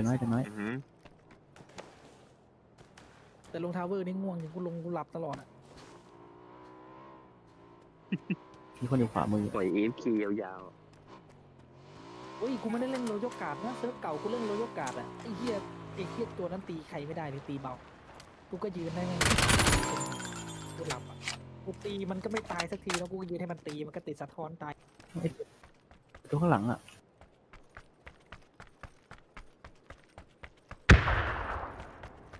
อย่างน้อยอย่างน้อยอือหือแต่ลงทาวเวอร์นี่ง่วงอย่างกูลงกูหลับตลอดอะมีคนอยู่ขวามือปล่อยเอฟคียาวเฮ้ยกูไม่ได้เล่นโรโยกาดนะเซิร์ฟเก่ากูเล่นโรโยกาดอะไอ้เหี้ยไอ้เหี้ยตัวนั้นตีใครไม่ได้เลยตีเบา กูก็ยืนได้ไงกูหลับอะกูตีมันก็ไม่ตายสักทีแล้วกูก็ยืนให้มันตีมันก็ติดสะท้อนตาย ตัวข้างหลังอะ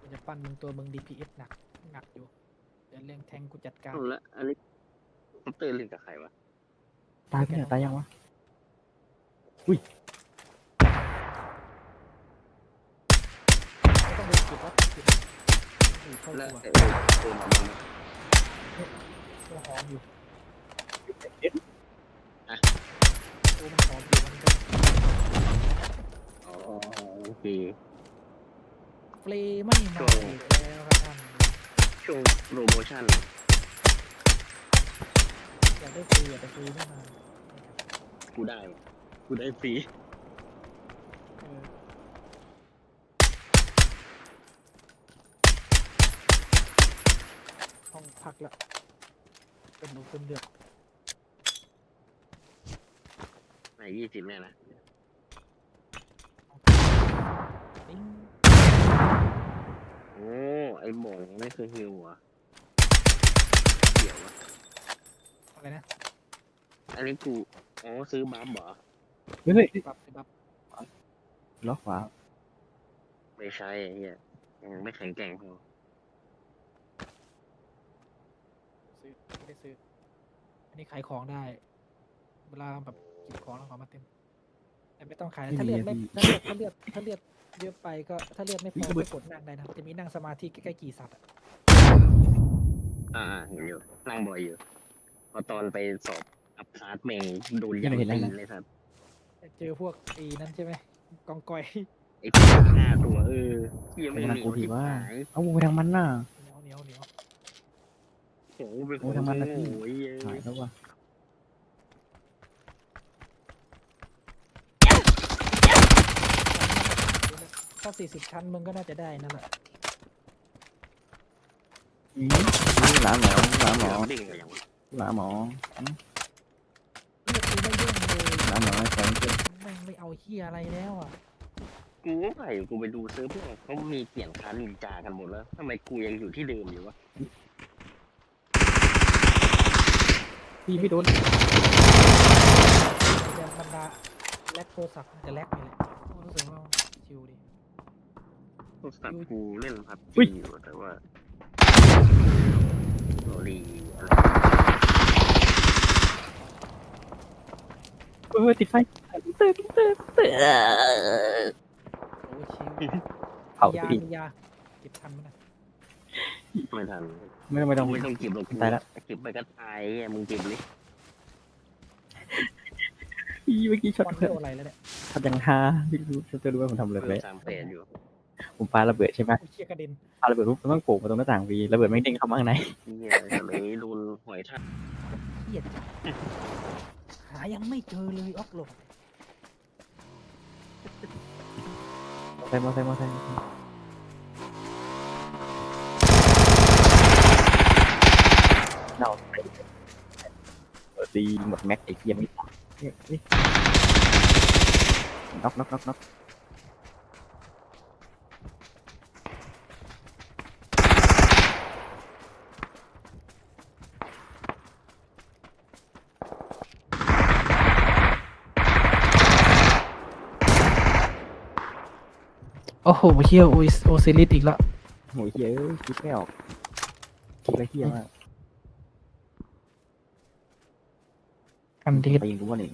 กูจะ ปั้นมึงตัวมึง DPS หนักหนักอยู่เดี๋ยวเรื่องแทงกูจัดการๆเอาละอันนี้เขาเตือนเล่นกับใครวะตายไปเนี่ยตายยังวะ ไม่ต้องเดินจิบวัดจิบอยู่เข้าแล้วตัวไอ้เออเตือนมาบ้างไหมตัวหอมอยู่อะตัวมันหอมอยู่มันก็อ๋อโอเคเฟลไม่มาอีกแล้วครับท่านช่วงโปรโมชั่นอยากได้ฟรีอยากได้ฟรีไม่มากูได้วะกูได้ฟรีเออห้องพักละเป็นหนูเป็นเดือดในยี่สิบเนี่ยนะปิ้งโอ้ไอ้หมองไม่เคยฮิวเหรอะเดี๋ยววะอะไรนะอันนี้กูอ๋อซื้อบัฟเหรอเฮ้ยเฮ้ยบับบับล็อกขวาไม่ใช่ไอ้เหี้ยยังไม่แข็งแกร่งพอซื้อไม่ได้ซื้อ อันนี้ขายของได้ เวลาแบบเก็บของแล้วของมาเต็ม แต่ไม่ต้องขาย ถ้าเลือดไม่ถ้าเลือดถ้าเลือดถ้าเลือด เยอะไปก็ถ้าเลือดไม่พอก็กดนั่งได้นะมันจะมีนั่งสมาธิใกล้ๆกี่สัตว์อะอ่าๆเห็นอยู่นั่งบ่อยอยู่พอตอนไปสอบอัพคลาสเมงโดนยันตีนเลยครับเจอพวกไอีนั่นใช่ไหมกองกอยไอ้พวกห้าตัวเออที่ยังไปไม่ทางหนีกูทีที่ว่าหายเอาวงไปทางมันน่ะเหนียวเหนียวเหนียวโอ้โหเป็นคโอ้นทำมันนะพี่โอ้ยหายแล้ววะ ถ้าสี่สิบชั้นมึงก็น่าจะได้นั่นแหละอีหลาหมอหลาหมอเด้งอะไรอย่างวะหลาหมอเลือดกูไม่ยุ่งเลยหลาหมอไอ้แสงเจ็บแม่งไม่เอาเฮียอะไรแล้วอะกูก็ไปกูไปดูเซิร์ฟพวกเขามีเปลี่ยนคันนินจากันหมดแล้วทำไมกูยังอยู่ที่เดิมอยู่วะพี่ไม่โดนจะบรรดาแลกโทรศัพท์มันจะแลกนี่แหละรู้สึกว่าชิวดี โทรศัพท์กูเล่นพับอุ๊จียอยู่แต่ว่าโรลีอะไรเออติดไฟเตอร์เตอร์เตอร์โอ้ชิวเผามียาพี่มียาเก็บทันไหมนะไม่ทันไม่ต้องไม่ต้องไม่ต้องเก็บหรอกกูตายละเก็บไปก็ตายอะมึงเก็บเลยพี่เมื่อกี้ช็อตวันเพื่เดีอนยวอะไรแล้วเนี่ยช็อตยังฮาพี่รู้จะรู้ว่าผมทำอะไรเอไปอสามแปดอยู่ ผมปาระเบิดใช่ไหมโอ้เชี่ยกระเด็นปาระเบิดปุ๊บมันต้องโผล่มาตรงหน้าต่างวีระเบิดไม่งเด้งเข้ามาข้างในเหี้ยเลยโดนหอยทากเครียดจังหายังไม่เจอเลยออกโหลดมอไซค์มอไซค์มอไซค์มอไซค์เน่าไปเปิดดีหมดแม็กไอ้เกียไม่ตายเนี่ยนี่น็อกน็อกน็อกน็อก โอ้โหเฮียโอโอซิลิสอีกแล้วโหยเฮียเอ้ยคิดไม่ออกคิดอะไรเฮียมากอันดีไปยิงกูว่าหนึ่ง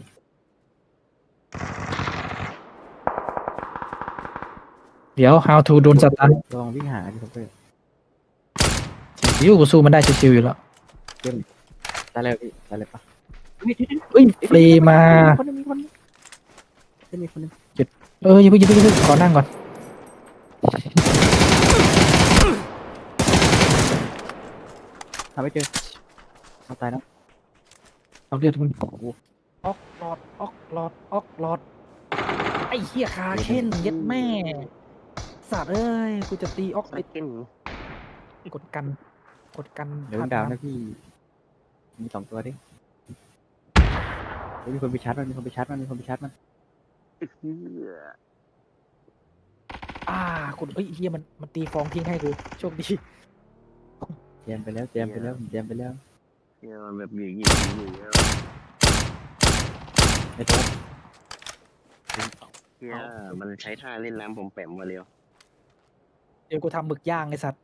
เดี๋ยว how to โดนสตันลองวิ่งหาดิครับเพื่อนชิวกูสู้มันได้ชิวๆอยู่แล้วได้แล้วพี่ได้เลยปะเอ้ยเฟรมาคนนึงมีคนนึงจะมีคนนึงเอออย่าเพิ่งอย่าเพิ่งอย่าเพิ่งขอนั่งก่อน หาไม่เจอเอาตายแล้วเอาเลือดมึงโอ้โหออกหลอดออกหลอดออกหลอด ไออ้เหี้ยคาเค้นเย็ดแม่สัตว์เอ้ยกูจะตีออกสไปกินกดกัน กดกันเดี๋ยวผ่ดาวำนะพี่ มีสองตัวดิเฮ้ยมีคนไปชาร์จมันมีคนไปชาร์จมันมีคนไปชาร์จมันเหี้ย อ่ากดเอ้ยเฮียมันมันตีฟองทิ้งให้กูโชคดีแจมไปแล้วแจมไปแล้วผมแจมไปแล้วเหี้ยมันแบบหยิ่งหยิ่งหยิ่งแล้วไม่ต้องเหี้ยมันใช้ท่าเล่นน้ำผมแปมมาเร็วเดี๋ยวกูทำหมึกย่างไอ้สัตว์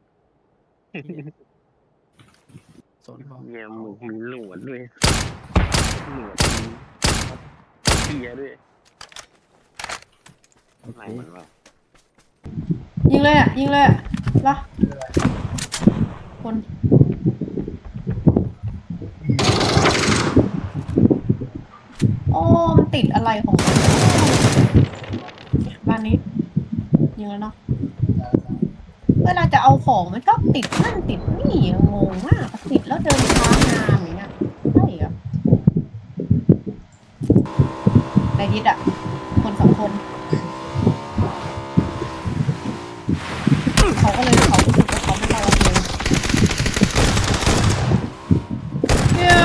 สนบอกเหี้ยหมูมีหนวดด้วยหนวดมีเหี้ยด้วยโอไหนเคมันว่า ยิงเลยอะ ยิงเลยอะเหรอคนโอ้มันติดอะไรของมันบ้านนี้ ยิงแล้วเนาะเวลาจะเอาของมันชอบติดนั่นติดนี่งงมากติดแล้วเดินช้างานอย่างเงี้ยใช่เหรอในยิดอะ คนสองคน เขาก็เลยเขารู้สึกว่าเขาไม่ได้รับเลยเนี่ย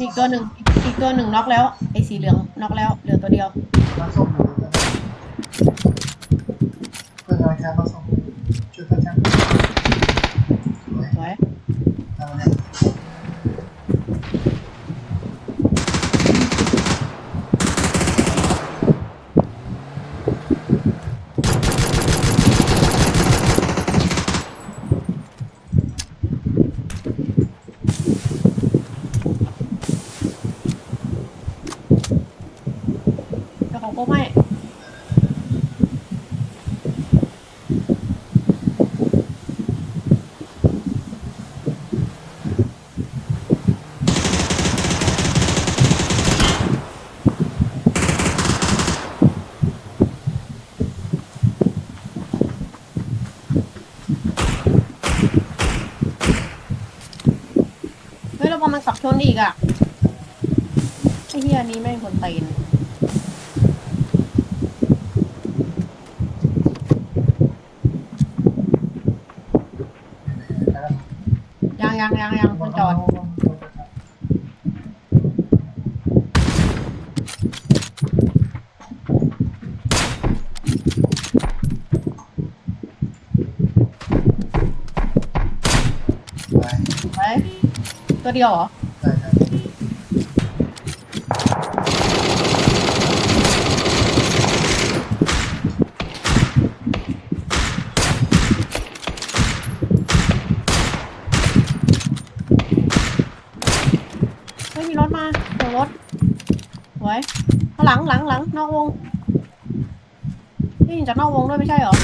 อีกตัวหนึ่งอีกตัวหนึ่งน็อกแล้วไอ้สีเหลืองน็อกแล้วเหลือตัวเดียวมาส่งหนูกันเพื่อนกำลังแคปมาส่งช่วยกันแคปสวย สวย เอาเนี่ย แต่เขาก็ไม่ เฮ้ยเรา พอมันขับชนอีกอะไอ้เฮียนี้แม่งคนตีนยังยังยังยังมันจอด ไป ไป ตัวเดียวเหรอได้ครับเฮ้ยมีรถมาเดี๋ยวรถไว้ข้างหลังหลังหลังนอกวงนี่จากนอกวงด้วยไม่ใช่เหรอ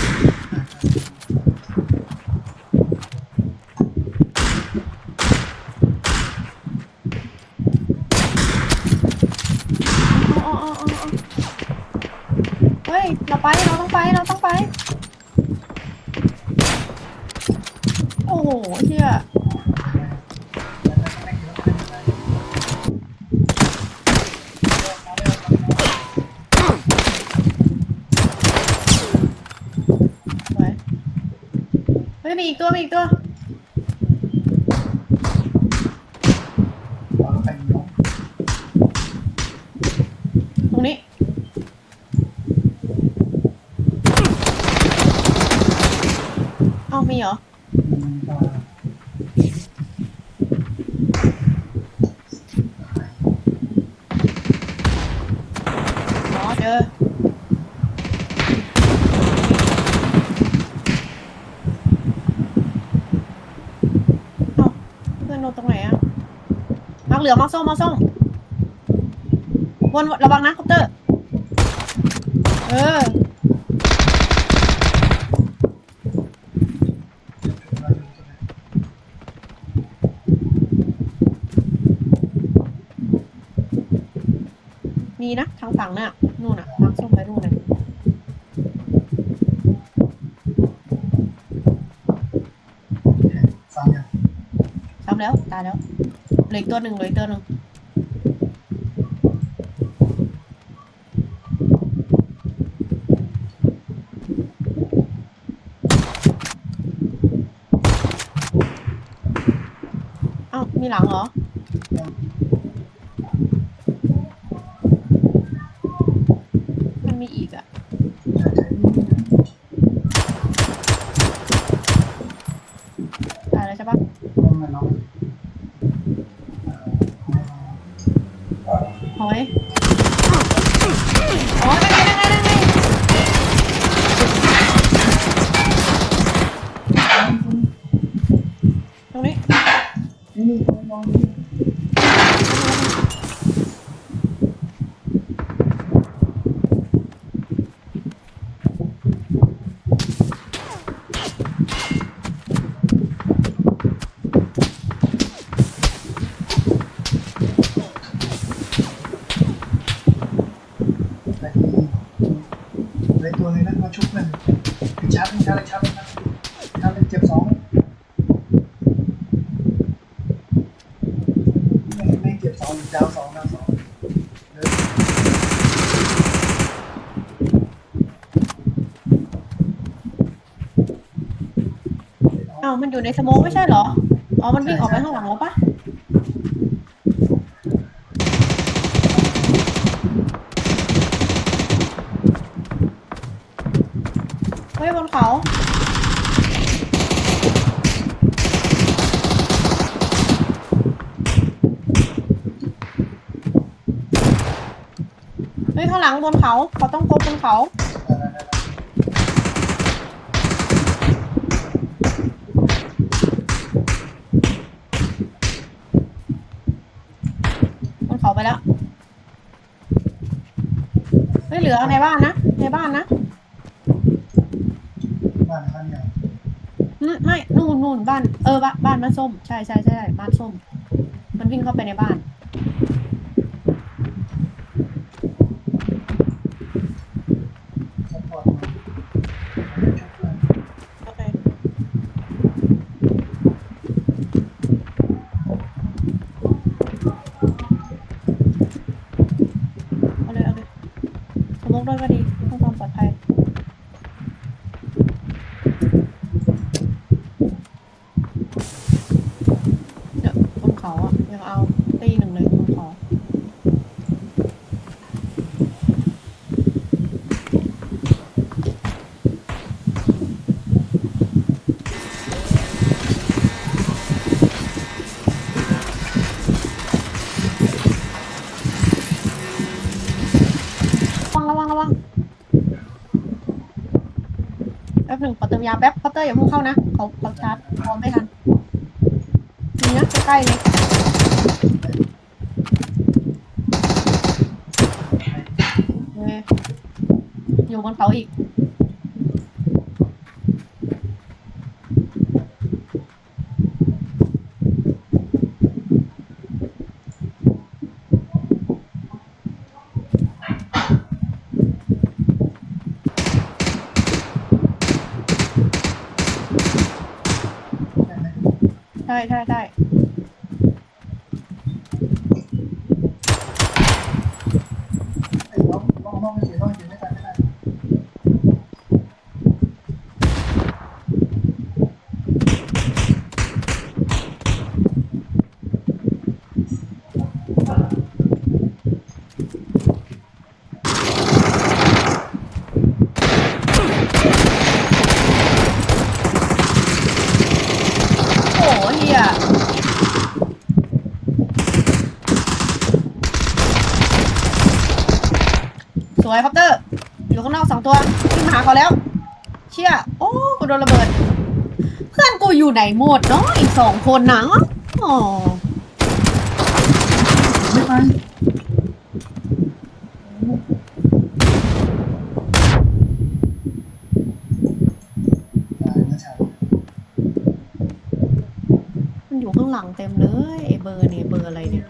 อ๋ออ๋ออ๋อเฮ้ย เรา ไปเราต้องไปเราต้องไป โอ้โหเชี่ยไปเฮ้ยมีอีกตัวมีอีกตัว เอาไปน้อง ตรงนี้ เอามีเหรอ อ่า อ๋อเจอ เอ้าเพื่อนโดนตรงไหนอะ มักเหลืองมักส้มมักส้มวนระวังนะคอปเตอร์ เออเราอยู่ตรงไหนมีดีๆนะ ทางฝั่งน่ะ นู่นน่ะทางส้มไปนู่นเลยฟังยังซ้ำแล้ว ตายแล้ว เหลืออีกตัวหนึ่งเหลืออีกตัวหนึ่งอ้าวมีหลังเหรอ นี่ลองดู แต่ที่เลยตัวนึงนั้นมาชุบหนึ่งคือชาร์จชาร์จชาร์จชาร์จชาร์จเจ็บสองไม่ไม่เจ็บสองดาวสองดาวสองเลย เอ้า มันอยู่ในสโมกไม่ใช่เหรอ อ๋อ มันวิ่งออกไปข้างหลังแล้วปะเฮ้ยบนเขา เฮ้ยข้างหลังบนเขา เขาต้องพบบนเขา บนเขาไปแล้ว เฮ้ยเหลือในบ้านนะ ในบ้านนะบ้านบ้านเนี่ยอืมไม่นู่นนู่นบ้าน เออบ้านบ้านบ้านส้ม ใช่ใช่ใช่บ้านส้ม มันวิ่งเข้าไปในบ้าน ซัพพอร์ตมาชุบเลย โอเค เอาเลย เอาเลยสมมติด้วยก็ดีเพื่อความ ปลอดภัยเนี่ยบนเขาอะอยังเอาตีหนึ่งเลยบนเขาระวังระวังระวัง แป๊บหนึ่งขอเติมยาแป๊บเคาน์เตอร์อย่าเพุ่งเข้านะเขาเขาชาร์จพร้อมไม่ทันนี่นะใกล้ๆเลยเอออยู่บนเขาอีก ได้ได้ได้ใช่ ไอ้น้องน้องน้องไม่เสียน้องเสียไม่ตายไม่ได้ โอ้โหเฮียสวยคอปเตอร์ อยู่ข้างนอกสองตัววิ่งมาหาเขาแล้ว เชี่ย โอ้กูโดนระเบิด เพื่อนกูอยู่ไหนหมดเนาะอีกสองคนนะอ๋อไม่ไปมันอยู่ข้างหลังเต็มเลยไอเบอร์เนี่ยเบอร์อะไรเนี่ย